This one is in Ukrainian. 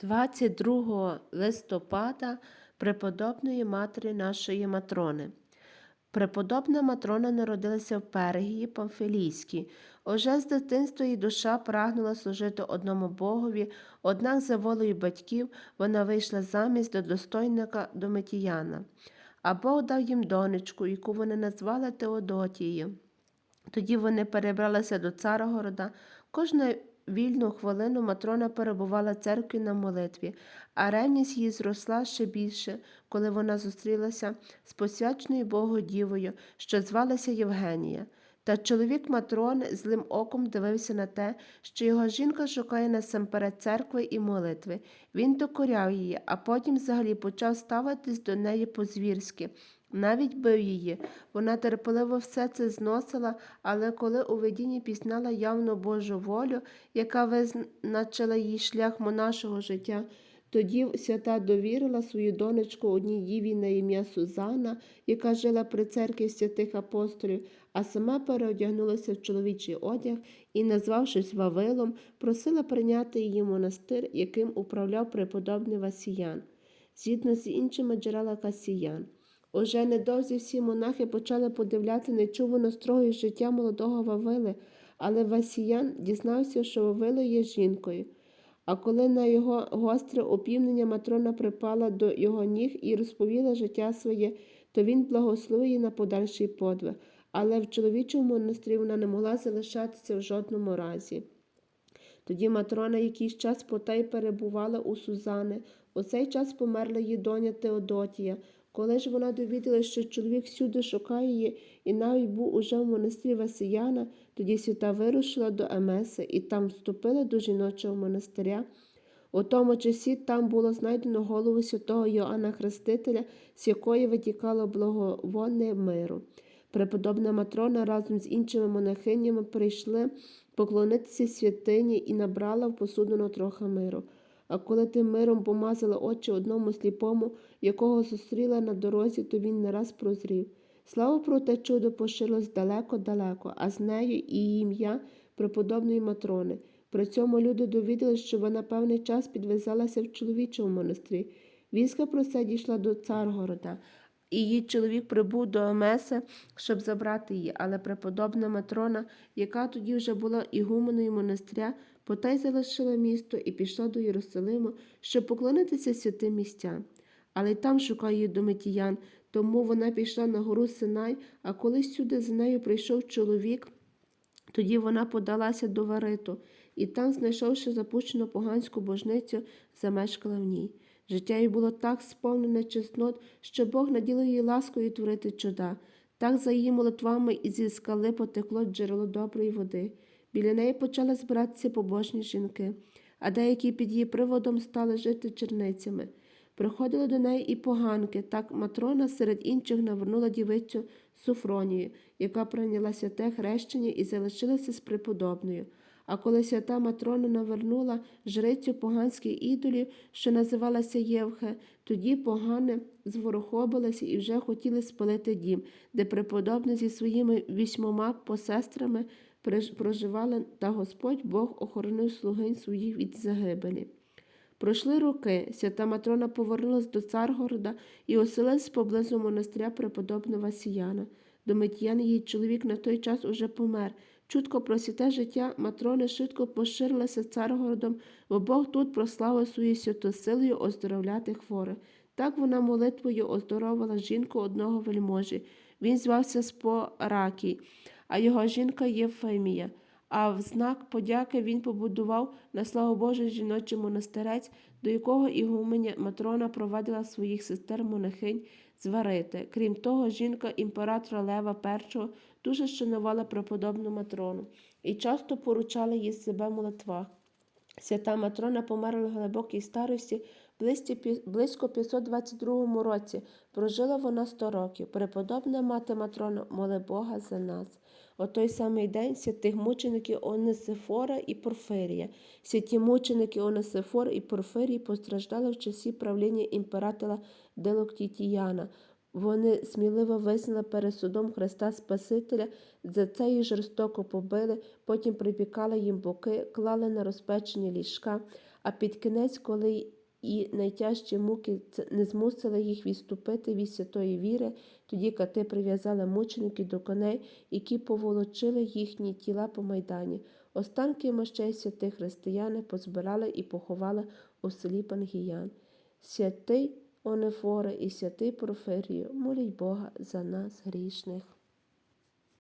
22 листопада преподобної матері нашої Матрони. Преподобна Матрона народилася в Пергії Памфілійській. Уже з дитинства її душа прагнула служити одному Богові, однак за волею батьків вона вийшла замість до достойника Дометіяна. А Бог дав їм донечку, яку вони назвали Теодотією. Тоді вони перебралися до Царогорода. Кожну вільну хвилину Матрона перебувала в церкві на молитві, а ревність її зросла ще більше, коли вона зустрілася з посвяченою Богу дівою, що звалася Євгенія. Та чоловік Матрони злим оком дивився на те, що його жінка шукає насамперед церкви і молитви. Він докоряв її, а потім взагалі почав ставитись до неї по-звірськи. Навіть бив її. Вона терпеливо все це зносила, але коли у видінні пізнала явно Божу волю, яка визначила їй шлях монашого життя, тоді свята довірила свою донечку одній діві на ім'я Сузана, яка жила при церкві святих апостолів, а сама переодягнулася в чоловічий одяг і, назвавшись Вавилом, просила прийняти її монастир, яким управляв преподобний Васіян, згідно з іншими джерела Касіян. Уже недовзі всі монахи почали подивляти нечувано строгої життя молодого Вавили, але Васіян дізнався, що Вавило є жінкою. А коли на його гостре опівнення Матрона припала до його ніг і розповіла життя своє, то він благословив її на подальший подвиг, але в чоловічому монастирі вона не могла залишатися в жодному разі. Тоді Матрона якийсь час потай перебувала у Сузани. У цей час померла її доня Теодотія. Коли ж вона довідалася, що чоловік всюди шукає її і навіть був уже в монастирі Васияна, тоді свята вирушила до Емеси і там вступила до жіночого монастиря. У тому часі там було знайдено голову святого Йоанна Хрестителя, з якої витікало благовонне миру. Преподобна Матрона разом з іншими монахинями прийшли поклонитися святині і набрала в посудину трохи миру. А коли тим миром помазала очі одному сліпому, якого зустріла на дорозі, то він не раз прозрів. Слава про те чудо поширилось далеко-далеко, а з нею і ім'я преподобної Матрони. При цьому люди довідали, що вона певний час підв'язалася в чоловічому монастирі. Війська про це дійшла до Царгорода, і її чоловік прибув до Емеса, щоб забрати її, але преподобна Матрона, яка тоді вже була ігуменою монастиря, потай залишила місто і пішла до Єрусалиму, щоб поклонитися святим місцям. Але й там шукав її Дометіян, тому вона пішла на гору Синай, а коли сюди з нею прийшов чоловік, тоді вона подалася до Вариту, і там, знайшовши запущену поганську божницю, замешкала в ній. Життя їй було так сповнене чеснот, що Бог наділив її ласкою творити чуда. Так за її молитвами і зі скали потекло джерело доброї води. Біля неї почали збиратися побожні жінки, а деякі під її приводом стали жити черницями. Приходили до неї і поганки, так Матрона серед інших навернула дівицю Суфронію, яка прийняла святе хрещення і залишилася з преподобною. А коли свята Матрона навернула жрицю поганських ідолів, що називалася Євхе, тоді погани зворохобилися і вже хотіли спалити дім, де преподобна зі своїми вісьмома посестрами проживала, та Господь Бог охоронив слугинь своїх від загибелі. Пройшли роки, свята Матрона повернулась до Царгорода і оселилась поблизу монастиря преподобного Васіяна. Домитьян, її чоловік на той час уже помер. Чутко про святе життя Матрони швидко поширилася царгородом, бо Бог тут прославив свою святосилою оздоровляти хворих. Так вона молитвою оздоровила жінку одного вельможі. Він звався Споракій, а його жінка Єфемія. А в знак подяки він побудував на славу Божу жіночий монастирець, до якого ігуменя Матрона провадила своїх сестер монахинь зварити. Крім того, жінка імператора Лева І дуже шанувала преподобну Матрону і часто поручала їй себе в молитвах. Свята Матрона померла в глибокій старості близько 522 році. Прожила вона 100 років. Преподобна мати Матрона моли Бога за нас. О той самий день святих мучеників Онесифора і Порфирія. Святі мученики Онесифор і Порфирій постраждали в часі правління імператора Делоктітіяна. Вони сміливо визнали перед судом Христа Спасителя, за це їх жорстоко побили, потім припікали їм боки, клали на розпечені ліжка, А під кінець, коли і найтяжчі муки не змусили їх відступити від святої віри, тоді кати прив'язали мучеників до коней, які поволочили їхні тіла по майдані. Останки мощей святих християни позбирали і поховали у селі Пангіян. Святий Онефоре і святий Порфирію, моліть Бога за нас грішних.